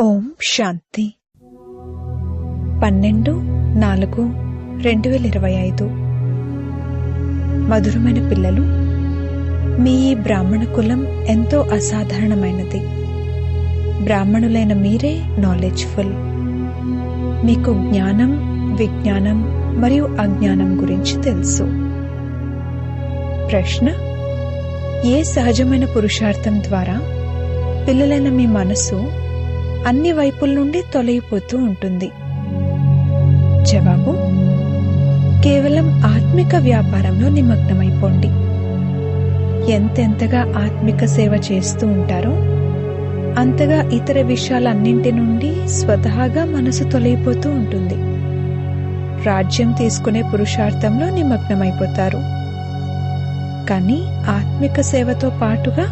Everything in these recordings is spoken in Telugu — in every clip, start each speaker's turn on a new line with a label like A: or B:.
A: ఓం శాంతి. పన్నెండు నాలుగు రెండు వేల ఇరవై ఐదు. మధురమైన పిల్లలు మీ ఈ బ్రాహ్మణ కులం ఎంతో అసాధారణమైనది. బ్రాహ్మణులైన మీరే నాలెడ్జ్ఫుల్ మీకు జ్ఞానం విజ్ఞానం మరియు అజ్ఞానం గురించి తెలుసు. ప్రశ్న ఏ సహజమైన పురుషార్థం ద్వారా పిల్లలైన మీ మనసు అన్ని వైపుల నుండి తొలగిపోతూ ఉంటుంది. జవాబు కేవలం ఆత్మిక వ్యాపారంలో నిమగ్నమైపోండి. ఎంతెంతగా ఆత్మిక సేవ చేస్తూ ఉంటారో అంతగా ఇతర విషయాలన్నింటి నుండి స్వతహాగా మనసు తొలగిపోతూ ఉంటుంది. రాజ్యం తీసుకునే పురుషార్థంలో నిమగ్నమైపోతారు. కానీ ఆత్మిక సేవతో పాటుగా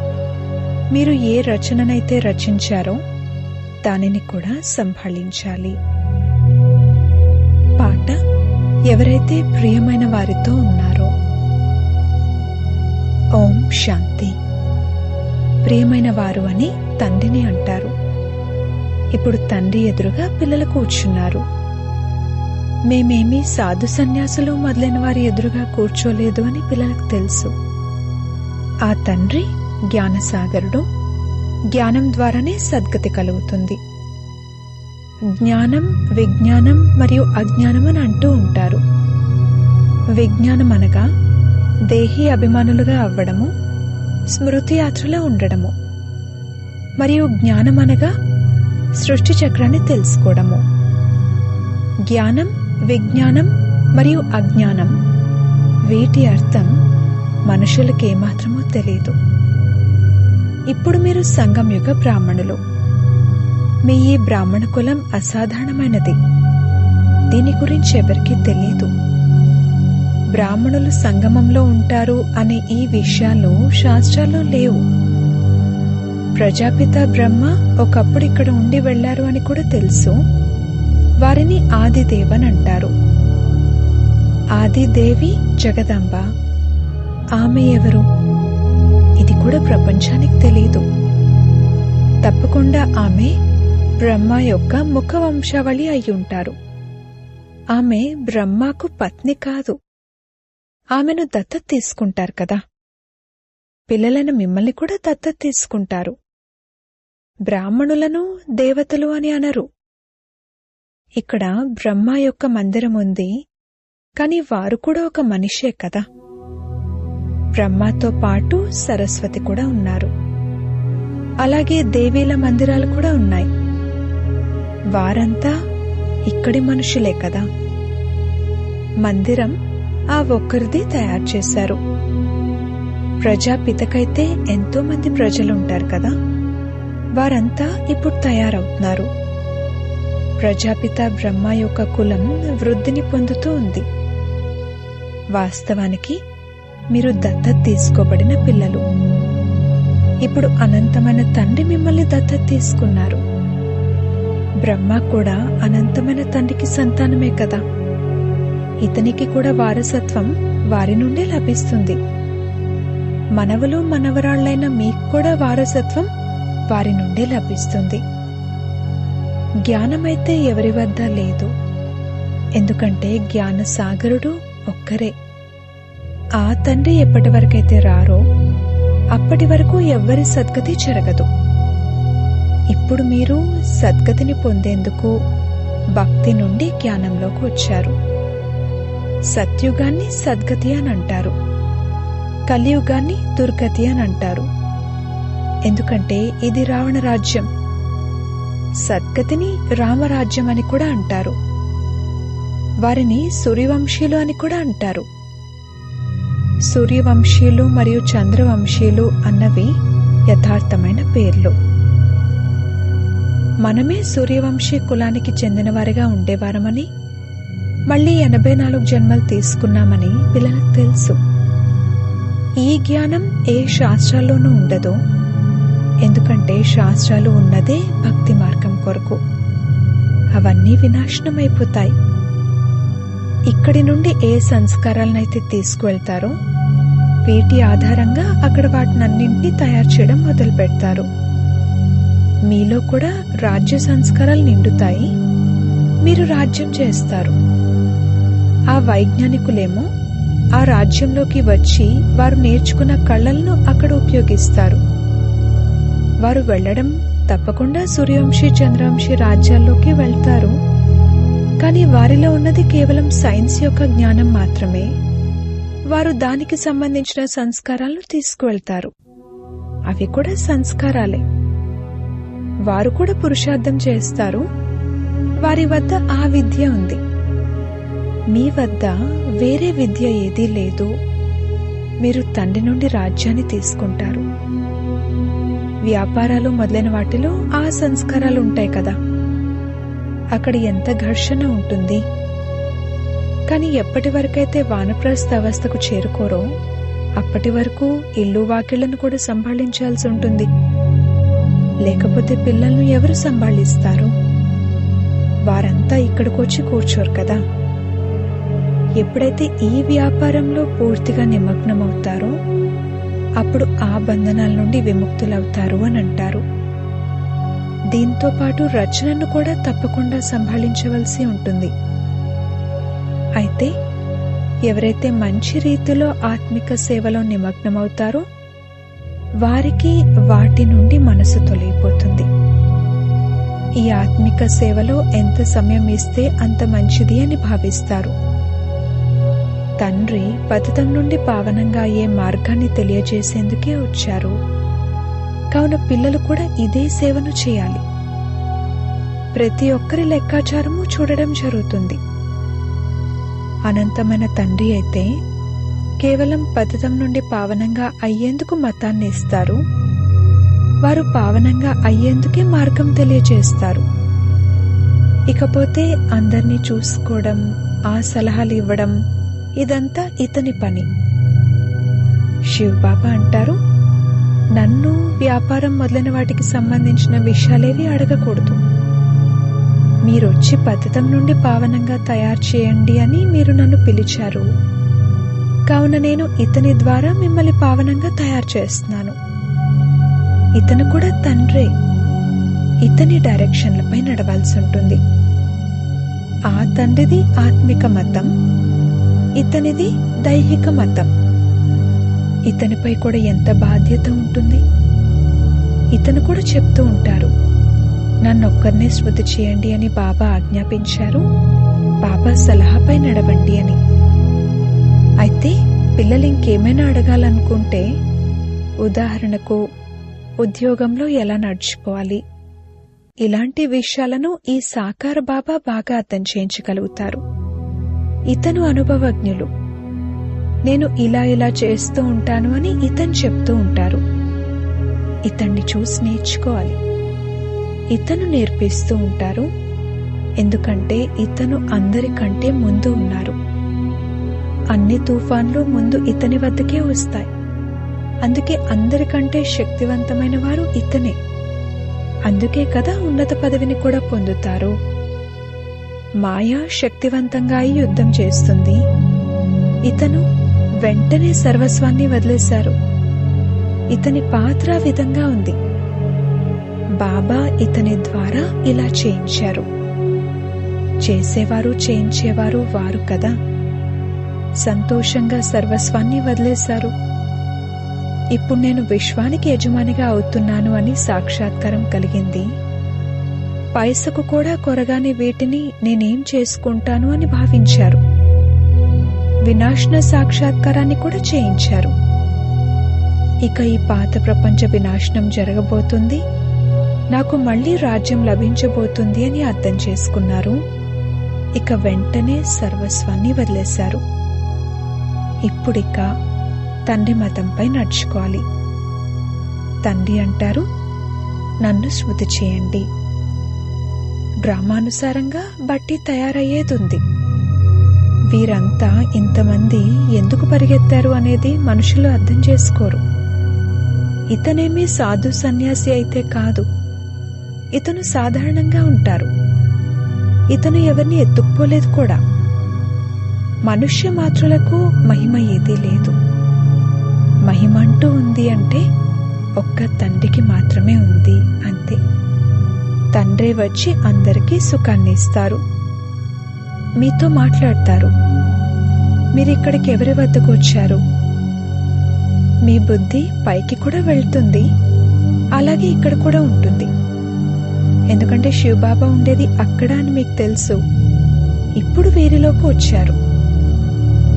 A: మీరు ఏ రచననైతే రచించారో దానిని కూడా సంభాళించాలి. పాట ఎవరైతే ప్రియమైన వారితో ఉన్నారో ఓం శాంతి. ప్రియమైన వారు అని తండ్రిని అంటారు. ఇప్పుడు తండ్రి ఎదురుగా పిల్లలు కూర్చున్నారు. మేమేమీ సాధు సన్యాసులు మొదలైన వారి ఎదురుగా కూర్చోలేదు అని పిల్లలకు తెలుసు. ఆ తండ్రి జ్ఞానసాగరుడు జ్ఞానం ద్వారానే సద్గతి కలుగుతుంది. జ్ఞానం విజ్ఞానం మరియు అజ్ఞానం అని అంటూ ఉంటారు. విజ్ఞానం అనగా దేహి అభిమానులుగా అవ్వడము స్మృతి యాత్రలో ఉండడము మరియు జ్ఞానం అనగా సృష్టి చక్రాన్ని తెలుసుకోవడము. జ్ఞానం విజ్ఞానం మరియు అజ్ఞానం వీటి అర్థం మనుషులకు ఏమాత్రమో తెలియదు ఇప్పుడు మీరు సంఘం యొక్క బ్రాహ్మణులు. మీ ఈ బ్రాహ్మణ కులం అసాధారణమైనది. దీని గురించి ఎవరికీ తెలియదు బ్రాహ్మణులు సంగమంలో ఉంటారు అనే ఈ విషయాలు శాస్త్రాల్లో లేవు. ప్రజాపిత బ్రహ్మ ఒకప్పుడు ఇక్కడ ఉండి వెళ్ళారు అని కూడా తెలుసు. వారిని ఆదిదేవన్ అంటారు. ఆదిదేవి జగదంబ. ఆమె ఎవరు? ఇది కూడా ప్రపంచానికి తెలియదు తప్పకుండా ఆమె బ్రహ్మ యొక్క ముఖ వంశావళి అయి ఉంటారు ఆమె బ్రహ్మకు పత్ని కాదు. ఆమెను దత్తత తీసుకుంటారు కదా. పిల్లలను మిమ్మల్ని కూడా దత్తత తీసుకుంటారు. బ్రాహ్మణులను దేవతలు అని అనరు. ఇక్కడ బ్రహ్మ యొక్క మందిరం ఉంది కాని వారు కూడా ఒక మనిషే కదా. బ్రహ్మతో పాటు సరస్వతి కూడా ఉన్నారు. అలాగే దేవీల మందిరాలు కూడా ఉన్నాయి. వారంతా ఇక్కడి మనుషులే కదా. మందిరం ఆ ఒక్కరిది తయారు చేశారు. ప్రజాపితకైతే ఎంతో మంది ప్రజలుంటారు కదా. వారంతా ఇప్పుడు తయారవుతున్నారు. ప్రజాపిత బ్రహ్మ యొక్క కులం వృద్ధిని పొందుతూ ఉంది. వాస్తవానికి మీరు దత్తత తీసుకోబడిన పిల్లలు. ఇప్పుడు అనంతమైన తండ్రి మిమ్మల్ని దత్తత తీసుకున్నారు. బ్రహ్మ కూడా అనంతమైన తండ్రికి సంతానమే కదా. ఇతనికి కూడా వారసత్వం వారి నుండే లభిస్తుంది. మనవలు మనవరాళ్ళైన మీకు కూడా వారసత్వం వారి నుండే లభిస్తుంది. జ్ఞానమైతే ఎవరి వద్ద లేదు. ఎందుకంటే జ్ఞాన సాగరుడు ఒక్కరే. ఆ తండ్రి ఎప్పటి వరకైతే రారో అప్పటి వరకు ఎవ్వరి సద్గతి జరగదు. ఇప్పుడు మీరు సద్గతిని పొందేందుకు భక్తి నుండి జ్ఞానంలోకి వచ్చారు. సత్యుగాన్ని సద్గతి అని అంటారు. కలియుగాన్ని దుర్గతి అని అంటారు. ఎందుకంటే ఇది రావణ రాజ్యం. సద్గతిని రామరాజ్యం అని కూడా అంటారు. వారిని సూర్యవంశీయులు అని కూడా అంటారు. సూర్యవంశీయులు మరియు చంద్రవంశీయులు అన్నవి యథార్థమైన పేర్లు. మనమే సూర్యవంశీ కులానికి చెందినవారిగా ఉండేవారమని మళ్ళీ ఎనభై నాలుగు జన్మలు తీసుకున్నామని పిల్లలకు తెలుసు. ఈ జ్ఞానం ఏ శాస్త్రాల్లోనూ ఉండదో. ఎందుకంటే శాస్త్రాలు ఉన్నదే భక్తి మార్గం కొరకు. అవన్నీ వినాశనమైపోతాయి. ఇక్కడి నుండి ఏ సంస్కారాలనైతే తీసుకువెళ్తారో వీటి ఆధారంగా అక్కడ వాటినన్నింటినీ తయారు చేయడం మొదలు పెడతారు మీలో కూడా రాజ్య సంస్కారాలు నిండుతాయి. మీరు రాజ్యం చేస్తారు. ఆ వైజ్ఞానికులేమో ఆ రాజ్యంలోకి వచ్చి వారు నేర్చుకున్న కళలను అక్కడ ఉపయోగిస్తారు. వారు వెళ్ళడం తప్పకుండా సూర్యవంశీ చంద్రవంశీ రాజ్యాల్లోకి వెళ్తారు. కానీ వారిలో ఉన్నది కేవలం సైన్స్ యొక్క జ్ఞానం మాత్రమే. వారు దానికి సంబంధించిన సంస్కారాలను తీసుకువెళ్తారు. అవి కూడా సంస్కారాలే. వారు కూడా పురుషార్థం చేస్తారు. వారి వద్ద ఆ విద్య ఉంది. మీ వద్ద వేరే విద్య ఏదీ లేదు. మీరు తండ్రి నుండి రాజ్యాన్ని తీసుకుంటారు. వ్యాపారాలు మొదలైన వాటిలో ఆ సంస్కారాలు ఉంటాయి కదా. అక్కడ ఎంత ఘర్షణ ఉంటుంది? కానీ ఎప్పటి వరకైతే వానప్రస్థ అవస్థకు చేరుకోరో అప్పటి వరకు ఇల్లు వాకిళ్ళను కూడా సంభాళించాల్సి ఉంటుంది. లేకపోతే పిల్లలను ఎవరు సంభాళిస్తారు? వారంతా ఇక్కడికొచ్చి కూర్చోరు కదా. ఎప్పుడైతే ఈ వ్యాపారంలో పూర్తిగా నిమగ్నమవుతారో అప్పుడు ఆ బంధనాల నుండి విముక్తులవుతారు అని అంటారు. దీంతో పాటు రచనను కూడా తప్పకుండా సంభాళించవలసి ఉంటుంది. అయితే ఎవరైతే మంచి రీతిలో ఆత్మిక సేవలో నిమగ్నమవుతారో వారికి వాటి నుండి మనసు తొలగిపోతుంది. ఈ ఆత్మిక సేవలో ఎంత సమయం ఇస్తే అంత మంచిది అని భావిస్తారు. తండ్రి పతితం నుండి పావనంగా అయ్యే మార్గాన్ని తెలియజేసేందుకే వచ్చారు. కావున పిల్లలు కూడా ఇదే సేవను చేయాలి. ప్రతి ఒక్కరి లెక్కాచారము చూడడం జరుగుతుంది. అనంతమైన తండ్రి అయితే కేవలం పతితం నుండి పావనంగా అయ్యేందుకు మతాన్ని ఇస్తారు. వారు పావనంగా అయ్యేందుకే మార్గం తెలియజేస్తారు. ఇకపోతే అందర్నీ చూసుకోవడం ఆ సలహాలు ఇవ్వడం ఇదంతా ఇతని పని. శివబాబా అంటారు నన్ను వ్యాపారం మొదలైన వాటికి సంబంధించిన విషయాలేవి అడగకూడదు. మీరొచ్చి పతితం నుండి పావనంగా తయారు చేయండి అని మీరు నన్ను పిలిచారు. కావున నేను ఇతని ద్వారా మిమ్మల్ని పావనంగా తయారు చేస్తున్నాను. ఇతను కూడా తండ్రే. ఇతని డైరెక్షన్లపై నడవాల్సి ఉంటుంది. ఆ తండ్రిది ఆత్మిక మతం ఇతనిది దైహిక మతం. ఇతనిపై కూడా ఎంత బాధ్యత ఉంటుంది? ఇతను కూడా చెప్తూ ఉంటారు నన్నొక్కరినే శృతి చేయండి అని బాబా ఆజ్ఞాపించారు. బాబా సలహాపై నడవండి అని. అయితే పిల్లలు ఇంకేమైనా అడగాలనుకుంటే ఉదాహరణకు ఉద్యోగంలో ఎలా నడుచుకోవాలి? ఇలాంటి విషయాలను ఈ సాకార బాబా బాగా అర్థం చేయించగలుగుతారు. ఇతను అనుభవజ్ఞులు. నేను ఇలా ఇలా చేస్తూ ఉంటాను అని ఇతను చెప్తూ ఉంటారు. ఇతన్ని చూసి నేర్చుకోవాలి. ఇతను నేర్పిస్తూ ఉంటారు. ఎందుకంటే ఇతను అందరికంటే ముందు ఉన్నారు. అన్ని తుఫాన్లు ముందు ఇతని వద్దకే వస్తాయి. అందుకే అందరికంటే శక్తివంతమైన వారు ఇతనే. అందుకే కదా ఉన్నత పదవిని కూడా పొందుతారు. మాయ శక్తివంతంగా అయి యుద్ధం చేస్తుంది. ఇతను వెంటనే సర్వస్వాన్ని వదిలేశారు. ఇతని పాత్ర విధంగా ఉంది. బాబా ఇతని ద్వారా ఇలా చేయించారు. చేసేవారు చేయించేవారు వారు కదా. సంతోషంగా సర్వస్వాన్ని వదిలేశారు. ఇప్పుడు నేను విశ్వానికి యజమానిగా అవుతున్నాను అని సాక్షాత్కారం కలిగింది. పైసకు కూడా కొరగానే వీటిని నేనేం చేసుకుంటాను అని భావించారు. వినాశన సాక్షాత్కారాన్ని కూడా చేయించారు. ఇక ఈ పాత ప్రపంచ వినాశనం జరగబోతుంది. నాకు మళ్ళీ రాజ్యం లభించబోతుంది అని అర్థం చేసుకున్నారు. ఇక వెంటనే సర్వస్వాన్ని వదిలేశారు. ఇప్పుడిక తండ్రి మతంపై నడుచుకోవాలి. తండ్రి అంటారు నన్ను శృతి చేయండి. గ్రామానుసారంగా బట్టి తయారయ్యేది ఉంది వీరంతా ఇంతమంది ఎందుకు పరిగెత్తారు అనేది మనుషులు అర్థం చేసుకోరు. ఇతనేమీ సాధు సన్యాసి అయితే కాదు. ఇతను సాధారణంగా ఉంటారు. ఇతను ఎవరిని ఎత్తుక్కోలేదు కూడా. మనుష్య మాత్రులకు మహిమ ఏదీ లేదు. మహిమ అంటూ ఉంది అంటే ఒక్క తండ్రికి మాత్రమే ఉంది అంతే. తండ్రి వచ్చి అందరికీ సుఖాన్ని ఇస్తారు. మీతో మాట్లాడతారు. మీరు ఇక్కడికి ఎవరి వద్దకు వచ్చారు? మీ బుద్ధి పైకి కూడా వెళ్తుంది. అలాగే ఇక్కడ కూడా ఉంటుంది. ఎందుకంటే శివబాబా ఉండేది అక్కడ అని మీకు తెలుసు. ఇప్పుడు వీరిలోకి వచ్చారు.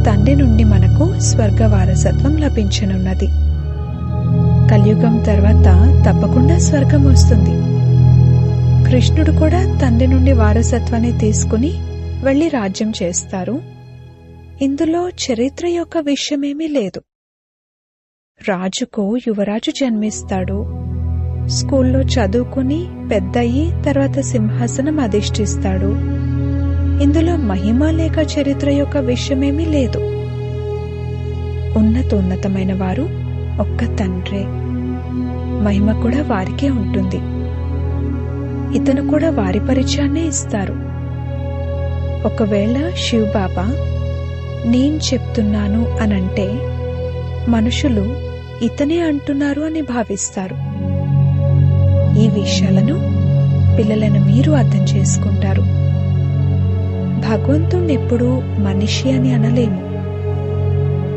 A: తండ్రి నుండి మనకు స్వర్గ వారసత్వం లభించనున్నది. కలియుగం తర్వాత తప్పకుండా స్వర్గం వస్తుంది. కృష్ణుడు కూడా తండ్రి నుండి వారసత్వాన్ని తీసుకుని వెళ్ళి రాజ్యం చేస్తారు. ఇందులో చరిత్ర యొక్క విషయమేమీ లేదు. రాజుకు యువరాజు జన్మిస్తాడు. స్కూల్లో చదువుకుని పెద్దయి తర్వాత సింహాసనం అధిష్ఠిస్తాడు. ఇందులో మహిమ లేక చరిత్ర యొక్క విషయమేమీ లేదు. ఉన్నతోన్నతమైన వారు ఒక్క తండ్రే. మహిమ కూడా వారికే ఉంటుంది. ఇతను కూడా వారి పరిచయాన్నే ఇస్తారు. ఒకవేళ శివబాబా నేను చెప్తున్నాను అనంటే మనుషులు ఇతనే అంటున్నారు అని భావిస్తారు. ఈ విషయాలను పిల్లలను మీరు అర్థం చేసుకుంటారు. భగవంతుణ్ణెప్పుడూ మనిషి అని అనలేము.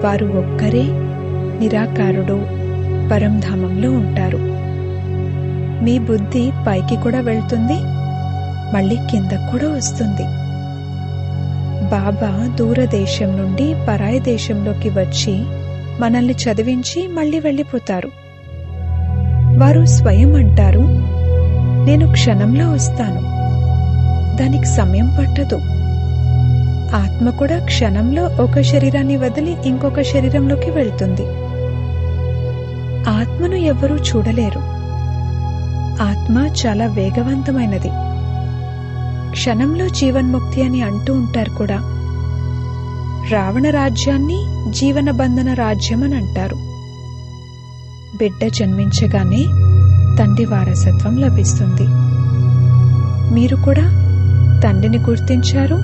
A: వారు ఒక్కరే నిరాకారుడు పరంధామంలో ఉంటారు. మీ బుద్ధి పైకి కూడా వెళ్తుంది మళ్ళీ కిందకు కూడా వస్తుంది. బాబా దూరదేశం నుండి పరాయి దేశంలోకి వచ్చి మనల్ని చదివించి మళ్ళీ వెళ్ళిపోతారు. వారు స్వయం అంటారు నేను క్షణంలో వస్తాను. దానికి సమయం పట్టదు. ఆత్మ కూడా క్షణంలో ఒక శరీరాన్ని వదిలి ఇంకొక శరీరంలోకి వెళ్తుంది. ఆత్మను ఎవ్వరూ చూడలేరు. ఆత్మ చాలా వేగవంతమైనది. క్షణంలో జీవన్ముక్తి అని అంటూ ఉంటారు కూడా. రావణ రాజ్యాన్ని జీవన బంధన రాజ్యం అని అంటారు. బిడ్డ జన్మించగానే తండ్రి వారసత్వం లభిస్తుంది. మీరు కూడా తండ్రిని గుర్తించారు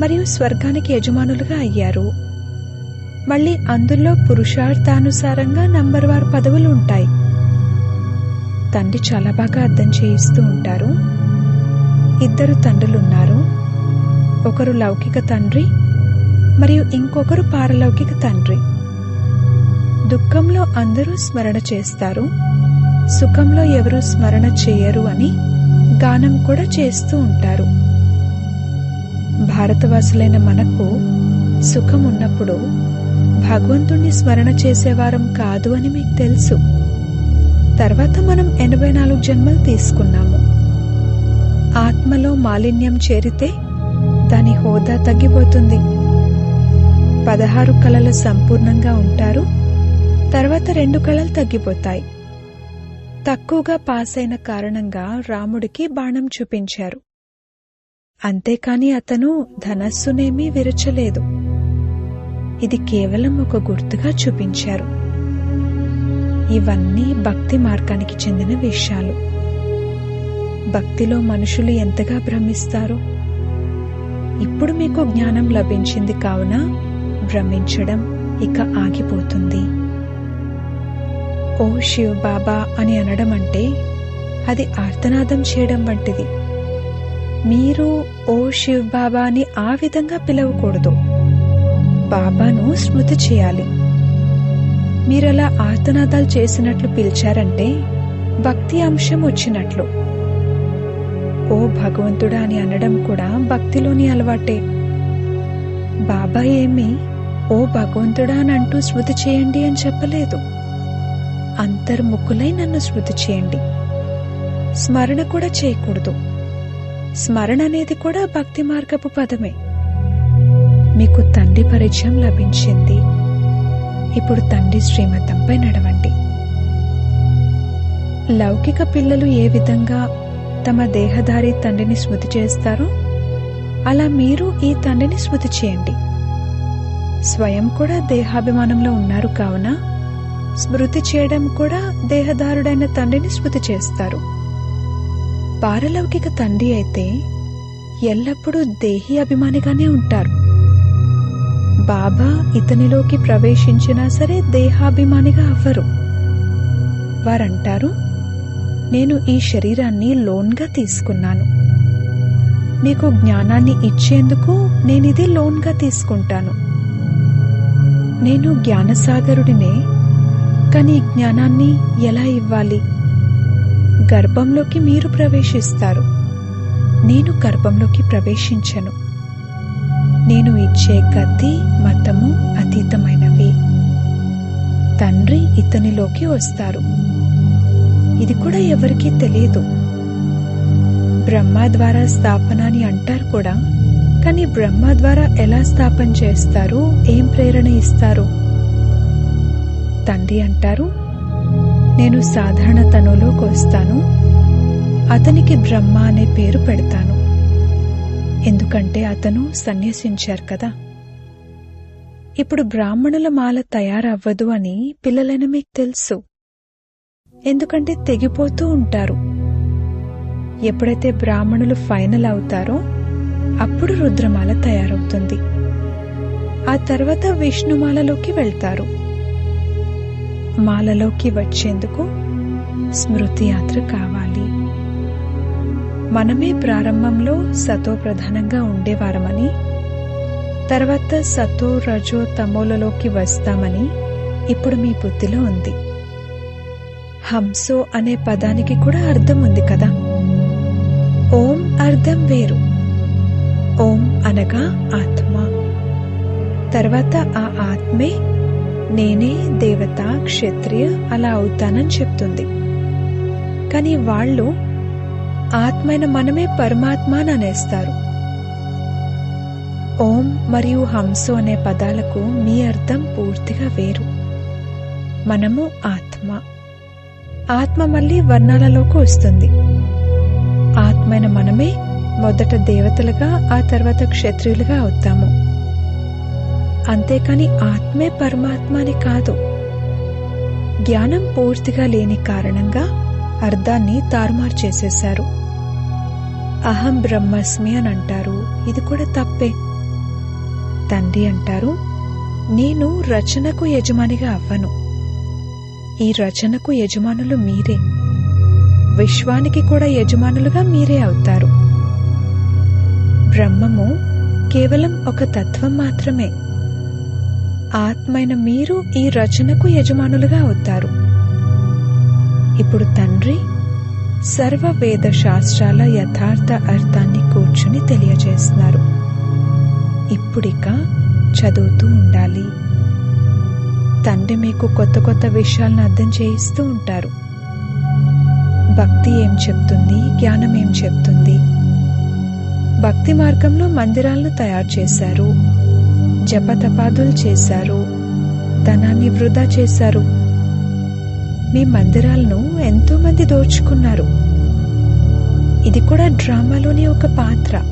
A: మరియు స్వర్గానికి యజమానులుగా అయ్యారు. మళ్ళీ అందులో పురుషార్థానుసారంగా నంబర్ వారు పదవులు ఉంటాయి. తండ్రి చాలా బాగా అర్థం చేయిస్తూ ఉంటారు. ఇద్దరు తండ్రులున్నారు. ఒకరు లౌకిక తండ్రి మరియు ఇంకొకరు పారలౌకిక తండ్రి. దుఃఖంలో అందరూ స్మరణ చేస్తారు. సుఖంలో ఎవరు స్మరణ చేయరు అని గానం కూడా చేస్తూ ఉంటారు. భారతవాసులైన మనకు సుఖం ఉన్నప్పుడు భగవంతుణ్ణి స్మరణ చేసేవారం కాదు అని మీకు తెలుసు. తర్వాత మనం ఎనభై నాలుగు జన్మలు తీసుకున్నాము. ఆత్మలో మాలిన్యం చేరితే దాని హోదా తగ్గిపోతుంది. పదహారు కళలు సంపూర్ణంగా ఉంటారు తర్వాత రెండు కళలు తగ్గిపోతాయి. తక్కువగా పాస్ అయిన కారణంగా రాముడికి బాణం చూపించారు. అంతేకాని అతను ధనస్సునేమీ విరచలేదు. ఇది కేవలం ఒక గుర్తుగా చూపించారు. ఇవన్నీ భక్తి మార్గానికి చెందిన విషయాలు. భక్తిలో మనుషులు ఎంతగా భ్రమిస్తారు. ఇప్పుడు మీకు జ్ఞానం లభించింది కావున భ్రమించడం ఇక ఆగిపోతుంది. ఓ శివ్ బాబా అని అనడం అంటే అది ఆర్తనాదం చేయడం వంటిది. మీరు ఓ శివ్ బాబా అని ఆ విధంగా పిలవకూడదు. బాబాను స్మృతి చేయాలి. మీరలా ఆర్తనాదాలు చేసినట్లు పిలిచారంటే భక్తి అంశం వచ్చినట్లు. ఓ భగవంతుడా అని అనడం కూడా భక్తిలోని అలవాటే. బాబా ఏమి ఓ భగవంతుడా అని అంటూ శృతి చేయండి అని చెప్పలేదు. అంతర్ముఖులై నన్ను శృతి చేయండి. స్మరణ కూడా చేయకూడదు. స్మరణ అనేది కూడా భక్తి మార్గపు పదమే. మీకు తండ్రి పరిచయం లభించింది. ఇప్పుడు తండ్రి శ్రీమతంపై నడవండి. లౌకిక పిల్లలు ఏ విధంగా తమ దేహధారి తండ్రిని స్మృతి చేస్తారో? అలా మీరు ఈ తండ్రిని స్మృతి చేయండి. స్వయం కూడా దేహాభిమానంలో ఉన్నారు కావున స్మృతి చేయడం కూడా దేహదారుడైన తండ్రిని స్మృతి చేస్తారు. పారలౌకిక తండ్రి అయితే ఎల్లప్పుడూ దేహి అభిమానిగానే ఉంటారు. బాబా ఇతనిలోకి ప్రవేశించినా సరే దేహాభిమానిగా అవ్వరు. వారంటారు నేను ఈ శరీరాన్ని లోన్గా తీసుకున్నాను. మీకు జ్ఞానాన్ని ఇచ్చేందుకు నేనిది లోన్గా తీసుకుంటాను. నేను జ్ఞానసాగరుడినే కానీ జ్ఞానాన్ని ఎలా ఇవ్వాలి? గర్భంలోకి మీరు ప్రవేశిస్తారు. నేను గర్భంలోకి ప్రవేశించను. నేను ఇచ్చే గతి మతము అతీతమైనవి. తండ్రి ఇతనిలోకి వస్తారు. ఇది కూడా ఎవరికీ తెలియదు. బ్రహ్మ ద్వారా స్థాపన అని అంటారు కూడా. కానీ బ్రహ్మ ద్వారా ఎలా స్థాపన చేస్తారు? ఏం ప్రేరణ ఇస్తారు? తండ్రి అంటారు నేను సాధారణ తనులోకి వస్తాను. అతనికి బ్రహ్మ అనే పేరు పెడతాను. ఎందుకంటే అతను సన్యసించారు కదా. ఇప్పుడు బ్రాహ్మణుల మాల తయారవ్వదు అని పిల్లలైన మీకు తెలుసు. ఎందుకంటే తెగిపోతూ ఉంటారు. ఎప్పుడైతే బ్రాహ్మణులు ఫైనల్ అవుతారో అప్పుడు రుద్రమాల తయారవుతుంది. ఆ తర్వాత విష్ణుమాలలోకి వెళ్తారు. మాలలోకి వచ్చేందుకు స్మృతి యాత్ర కావాలి. మనమే ప్రారంభంలో సతో ప్రధానంగా ఉండేవారమని తర్వాత సతో రజో తమోలలోకి వస్తామని ఇప్పుడు మీ బుద్ధిలో ఉంది. హంసో అనే పదానికి కూడా అర్థం ఉంది కదా. ఓం అర్థం వేరు. ఓం అనగా ఆత్మ. తర్వాత ఆ ఆత్మే నేనే దేవత క్షత్రియ అలా అవుతానని చెప్తుంది. కానీ వాళ్ళు ఆత్మైన మనమే పరమాత్మ అని అనేస్తారు. ఓం మరియు హంసో అనే పదాలకు మీ అర్థం పూర్తిగా వేరు. మనము ఆత్మ. ఆత్మ మళ్ళీ వర్ణాలలోకి వస్తుంది. ఆత్మైన మనమే మొదట దేవతలుగా ఆ తర్వాత క్షత్రియులుగా అవుతాము. అంతేకాని ఆత్మే పరమాత్మ అని కాదు. జ్ఞానం పూర్తిగా లేని కారణంగా అర్థాన్ని తారుమారు చేసేశారు. అహం బ్రహ్మస్మి అని అంటారు. ఇది కూడా తప్పే. తండ్రి అంటారు నేను రచనకు యజమానిగా అవ్వను. ఈ రచనకు యజమానులు మీరే. విశ్వానికి కూడా యజమానులుగా మీరే అవుతారు. బ్రహ్మము కేవలం ఒక తత్వం మాత్రమే. ఆత్మైన మీరు ఈ రచనకు యజమానులుగా అవుతారు. ఇప్పుడు తండ్రి సర్వ వేద శాస్త్రాల యథార్థ అర్థాన్ని కూర్చుని తెలియజేస్తున్నారు. ఇప్పుడిక చదువుతూ ఉండాలి. తండ్రి మీకు కొత్త కొత్త విషయాలను అర్థం చేయిస్తూ ఉంటారు. భక్తి ఏం చెప్తుంది? జ్ఞానం ఏం చెప్తుంది? భక్తి మార్గంలో మందిరాలను తయారు చేశారు. జపతపాదులు చేశారు. ధనాన్ని వృధా చేశారు. మీ మందిరాలను ఎంతోమంది దోచుకున్నారు. ఇది కూడా డ్రామాలోని ఒక పాత్ర.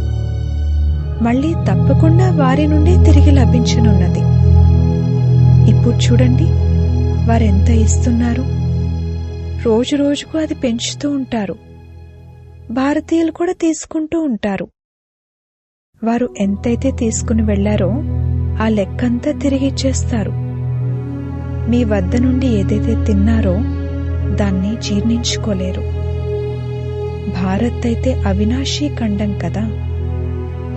A: మళ్ళీ తప్పకుండా వారి నుండి తిరిగి లభించనున్నది. ఇప్పుడు చూడండి వారెంత ఇస్తున్నారు? రోజు రోజుకు అది పెంచుతూ ఉంటారు. భారతీయులు కూడా తీసుకుంటూ ఉంటారు. వారు ఎంతైతే తీసుకుని వెళ్ళారో ఆ లెక్కంతా తిరిగి ఇచ్చేస్తారు. మీ వద్ద నుండి ఏదైతే తిన్నారో దాన్ని జీర్ణించుకోలేరు. భారత్ అయితే అవినాశీ ఖండం కదా.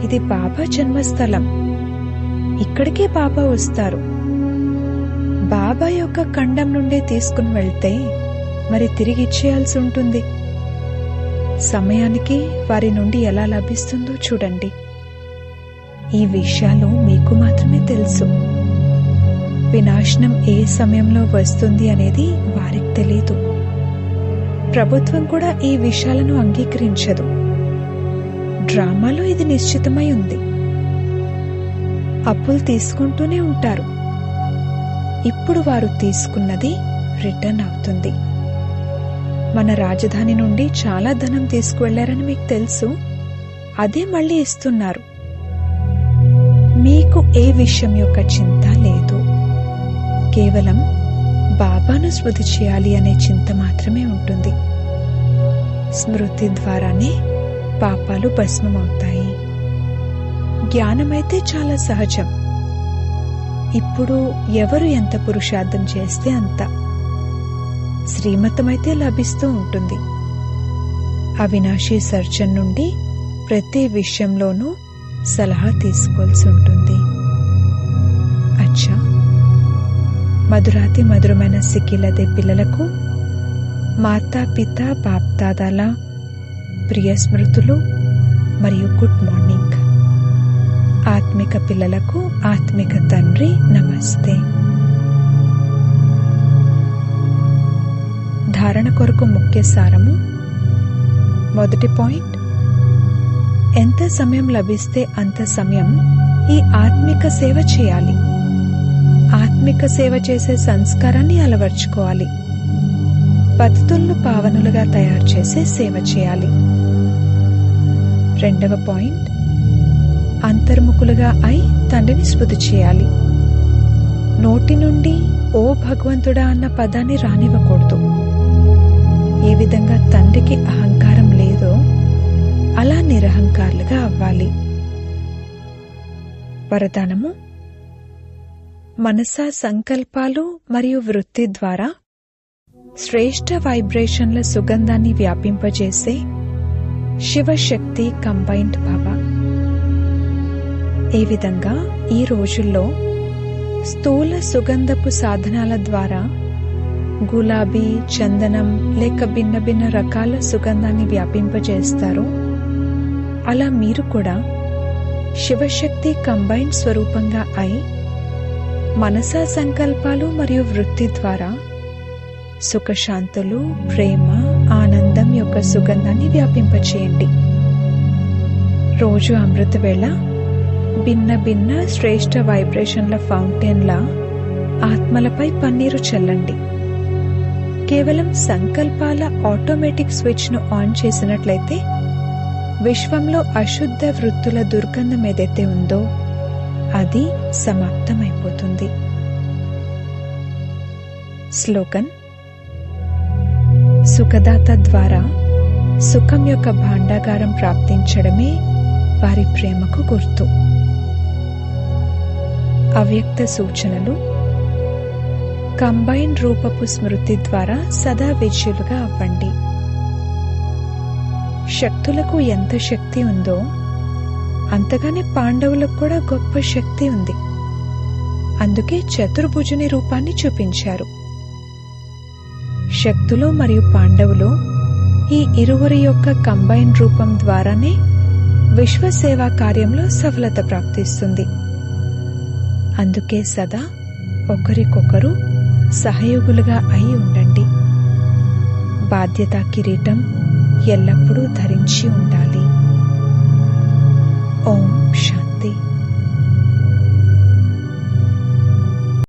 A: ఇది బాబా జన్మస్థలం. ఇక్కడికే బాబా వస్తారు. బాబా యొక్క ఖండం నుండే తీసుకుని వెళ్తే మరి తిరిగి ఇచ్చేయాల్సి ఉంటుంది. సమయానికి వారి నుండి ఎలా లభిస్తుందో చూడండి. ఈ విషయాలు మీకు మాత్రమే తెలుసు. వినాశనం ఏ సమయంలో వస్తుంది అనేది వారికి తెలియదు ప్రభుత్వం కూడా ఈ విషయాలను అంగీకరించదు. డ్రామాలో ఇది నిశ్చితమై ఉంది. అప్పులు తీసుకుంటూనే ఉంటారు. ఇప్పుడు వారు తీసుకున్నది రిటర్న్ అవుతుంది. మన రాజధాని నుండి చాలా ధనం తీసుకువెళ్ళారని మీకు తెలుసు. అదే మళ్ళీ ఇస్తున్నారు. మీకు ఏ విషయం యొక్క చింత లేదు. కేవలం బాబాను స్మృతి చేయాలి అనే చింత మాత్రమే ఉంటుంది. స్మృతి ద్వారానే పాపాలు భస్మమవుతాయి. జ్ఞానమైతే చాలా సహజం. ఇప్పుడు ఎవరు ఎంత పురుషార్థం చేస్తే అంత. శ్రీమతమైతే లభిస్తూ ఉంటుంది. అవినాశి సర్జన్ నుండి ప్రతి విషయంలోనూ సలహా తీసుకోవాల్సి ఉంటుంది. అచ్చా! మధురాతి మధురమైన సిక్కిలదే పిల్లలకు మాతా పిత బాప్దాదాల ప్రియ స్మృతులు మరియు గుడ్ మార్నింగ్. ఆత్మిక పిల్లలకు ఆత్మిక తండ్రి నమస్తే. ధారణ కొరకు ముఖ్య సారము. మొదటి పాయింట్. ఎంత సమయం లభిస్తే అంత సమయం ఈ ఆత్మిక సేవ చేయాలి. ఆత్మిక సేవ చేసే సంస్కారాన్ని అలవర్చుకోవాలి. పతితులను పావనులుగా తయారు చేసే సేవ చేయాలి. రెండవ పాయింట్. అంతర్ముఖులుగా అయి తండ్రిని స్మృతి చేయాలి. నోటి నుండి ఓ భగవంతుడా అన్న పదాన్ని రానివ్వకూడదు. ఏ విధంగా తండ్రికి అహంకారం లేదో అలా నిరహంకారులుగా అవ్వాలి. వరదానము మనసా సంకల్పాలు మరియు వృత్తి ద్వారా శ్రేష్ఠ వైబ్రేషన్ల సుగంధాన్ని వ్యాపింపజేసే శివశక్తి కంబైన్డ్ భవ. ఈ విధంగా ఈ రోజుల్లో స్థూల సుగంధపు సాధనాల ద్వారా గులాబీ చందనం లేక భిన్న భిన్న రకాల సుగంధాన్ని వ్యాపింపజేస్తారు. అలా మీరు కూడా శివశక్తి కంబైన్డ్ స్వరూపంగా అయి మనసా సంకల్పాలు మరియు వృత్తి ద్వారా సుఖశాంతులు ప్రేమ ఆనందం యొక్క సుగంధాన్ని వ్యాపింపచేయండి. రోజు అమృతవేళ భిన్న భిన్న శ్రేష్ట వైబ్రేషన్ల ఫౌంటైన్లా ఆత్మలపై పన్నీరు చల్లండి. కేవలం సంకల్పాల ఆటోమేటిక్ స్విచ్ను ఆన్ చేసినట్లయితే విశ్వంలో అశుద్ధ వృత్తుల దుర్గంధం ఏదైతే ఉందో అది సమాప్తమైపోతుంది. స్లోగన్ సుఖదాత ద్వారా సుఖం యొక్క భాండాగారం ప్రాప్తించడమే వారి ప్రేమకు గుర్తు. అవ్యక్త సూచనలు. కంబైన్ రూపపు స్మృతి ద్వారా సదా విజయులుగా అవ్వండి. శక్తులకు ఎంత శక్తి ఉందో అంతగానే పాండవులకు కూడా గొప్ప శక్తి ఉంది. అందుకే చతుర్భుజుని రూపాన్ని చూపించారు. శక్తులు మరియు పాండవులు ఈ ఇరువురి యొక్క కంబైన్ రూపం ద్వారానే విశ్వసేవా కార్యంలో సఫలత ప్రాప్తిస్తుంది. అందుకే సదా ఒకరికొకరు సహయోగులుగా అయి ఉండండి. బాధ్యత కిరీటం ఎల్లప్పుడూ ధరించి ఉండాలి. ఓం శాంతి.